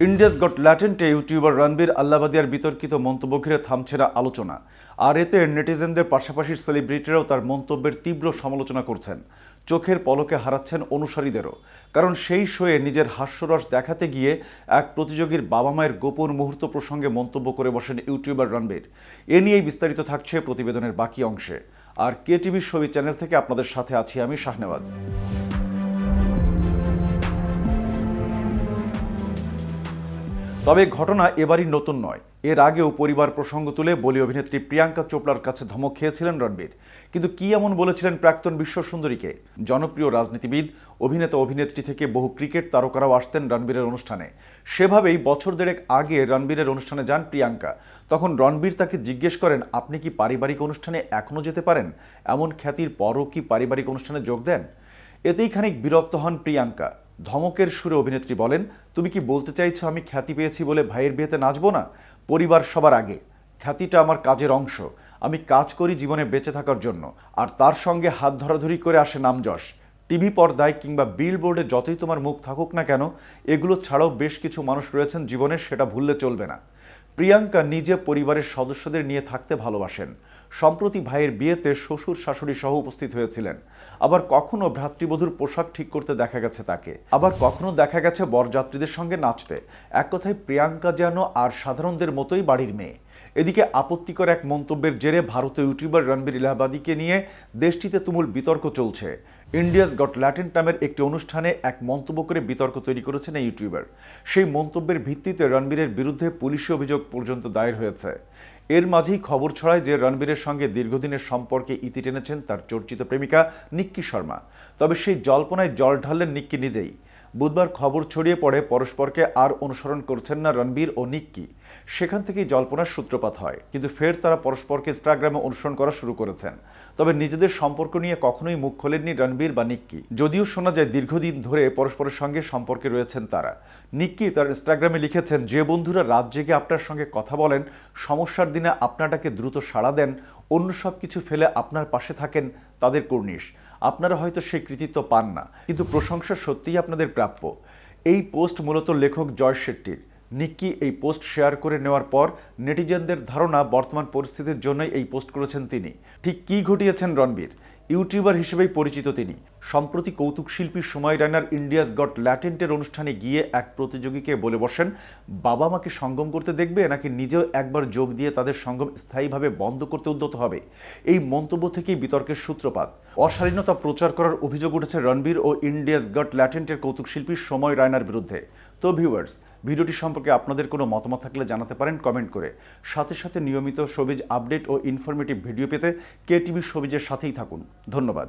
India's got ল্যাটেন্টে YouTuber Ranveer আল্লাবাদিয়ার বিতর্কিত মন্তব্য ঘিরে থামছে না আলোচনা। আর এতে নেটিজেনদের পাশাপাশি সেলিব্রিটিরাও তার মন্তব্যের তীব্র সমালোচনা করছেন। চোখের পলকে হারাচ্ছেন অনুসারীদেরও। কারণ সেই শোয়ে নিজের হাস্যরস দেখাতে গিয়ে এক প্রতিযোগীর বাবা মায়ের গোপন মুহূর্ত প্রসঙ্গে মন্তব্য করে বসেন ইউটিউবার রণবীর। এ নিয়েই বিস্তারিত থাকছে প্রতিবেদনের বাকি অংশে। আর কে টিভি ছবি চ্যানেল থেকে আপনাদের সাথে আছি আমি শাহনেওয়াজ। তবে ঘটনা এবারই নতুন নয়। এর আগেও পরিবার প্রসঙ্গ তুলে বলি অভিনেত্রী প্রিয়াঙ্কা চোপড়ার কাছে ধমক খেয়েছিলেন রণবীর। কিন্তু কি এমন বলেছিলেন প্রাক্তন বিশ্ব সুন্দরীকে জনপ্রিয় রাজনীতিবিদ, অভিনেতা, অভিনেত্রী থেকে বহু ক্রিকেট তারকারাও আসতেন রণবীরের অনুষ্ঠানে। সেভাবেই বছর দেড়েক আগে রণবীরের অনুষ্ঠানে যান প্রিয়াঙ্কা। তখন রণবীর তাকে জিজ্ঞেস করেন, আপনি কি পারিবারিক অনুষ্ঠানে এখনও যেতে পারেন? এমন খ্যাতির পরও কি পারিবারিক অনুষ্ঠানে যোগ দেন? এতেই খানিক বিরক্ত হন প্রিয়াঙ্কা। ধমকের সুরে অভিনেত্রী বলেন, তুমি কি বলতে চাইছো আমি খ্যাতি পেয়েছি বলে ভাইয়ের বিয়েতে নাচবো না? পরিবার সবার আগে। খ্যাতিটা আমার কাজের অংশ। আমি কাজ করি জীবনে বেঁচে থাকার জন্য। আর তার সঙ্গে হাত ধরাধরি করে আসে নামযশ টিভি পর্দায় কিংবা বিল বোর্ডে যতই তোমার মুখ থাকুক না কেন, এগুলো ছাড়াও বেশ কিছু মানুষ রয়েছেন জীবনে, সেটা ভুললে চলবে না। প্রিয়াঙ্কা নিজে পরিবারের সদস্যদের নিয়ে থাকতে ভালোবাসেন। সম্প্রতি ভাইয়ের বিয়েতে শ্বশুর শাশুড়ি সহ উপস্থিত হয়েছিলেন। আবার কখনো ভ্রাতৃবধূর পোশাক ঠিক করতে দেখা গেছে তাকে। আবার কখনো দেখা গেছে বরযাত্রীদের সঙ্গে নাচতে। এক কথায় প্রিয়াঙ্কা যেন আর সাধারণদের মতোই বাড়ির মেয়ে। এদিকে আপত্তিকর এক মন্তব্যের জেরে ভারতীয় ইউটিউবার রণবীর ইলাহাবাদীকে নিয়ে দেশটিতে তুমুল বিতর্ক চলছে। ইন্ডিয়াস গট ল্যাটিন টামের একটি অনুষ্ঠানে এক মন্তব্য করে বিতর্ক তৈরি করেছেন এই ইউটিউবার। সেই মন্তব্যের ভিত্তিতে রণবীরের বিরুদ্ধে পুলিশি অভিযোগ পর্যন্ত দায়ের হয়েছে। এর মাঝেই খবর ছড়ায় যে রণবীরের সঙ্গে দীর্ঘদিনের সম্পর্কে ইতি টেনেছেন তার চর্চিত প্রেমিকা নিক্কি শর্মা। তবে সেই জল্পনায় জল ঢাললেন নিক্কি নিজেই। বুধবার খবর ছড়িয়ে পড়ে পরস্পরকে আর অনুসরণ করছেন না রণবীর ও নিক্কি। সেখান থেকেই জল্পনার সূত্রপাত হয়, কিন্তু ফের তারা পরস্পরকে ইনস্টাগ্রামে অনুসরণ করা শুরু করেছেন। তবে নিজেদের সম্পর্ক নিয়ে কখনোই মুখ খোলেননি রণবীর বা নিক্কি। যদিও শোনা যায়, দীর্ঘদিন ধরে পরস্পরের সঙ্গে সম্পর্কে রয়েছেন তারা। নিক্কি তার ইনস্টাগ্রামে লিখেছেন, যে বন্ধুরা রাত জেগে আপনার সঙ্গে কথা বলেন, সমস্যার দিনে আপনাটাকে দ্রুত সাড়া দেন অন্য সব কিছু ফেলে আপনার পাশে থাকেন তাদের কর্নিশ। আপনারা হয়তো সেই কৃতিত্ব পান না, কিন্তু প্রশংসা সত্যিই আপনাদের প্রাপ্য। এই পোস্ট মূলত লেখক জয় শেট্টির। নিক্কি এই পোস্ট শেয়ার করে নেওয়ার পর নেটিজেনদের ধারণা বর্তমান পরিস্থিতির জন্যই এই পোস্ট করেছেন তিনি। ঠিক কি ঘটিয়েছেন রণবীর? ইউটিউবার হিসেবেই পরিচিত তিনি। সম্প্রতি কৌতুক শিল্পী সময় রায়নার ইন্ডিয়াস গট ল্যাটেন্টের অনুষ্ঠানে গিয়ে এক প্রতিযোগীকে বলে বসেন, বাবা মাকে সঙ্গম করতে দেখবে নাকি নিজেও একবার যোগ দিয়ে তাদের সঙ্গম স্থায়ীভাবে বন্ধ করতে উদ্যত হবে? এই মন্তব্য থেকেই বিতর্কের সূত্রপাত। অশালীনতা প্রচার করার অভিযোগ উঠেছে রণবীর ও ইন্ডিয়াস গট ল্যাটেন্টের কৌতুক শিল্পী সময় রায়নার বিরুদ্ধে। তো ভিউয়ার্স, ভিডিওটি সম্পর্কে আপনাদের কোনো মতামত থাকলে জানাতে পারেন কমেন্ট করে। সাথে সাথে নিয়মিত সবিজ আপডেট ও ইনফরমেটিভ ভিডিও পেতে কে টিভি সবিজের সাথেই থাকুন। ধন্যবাদ।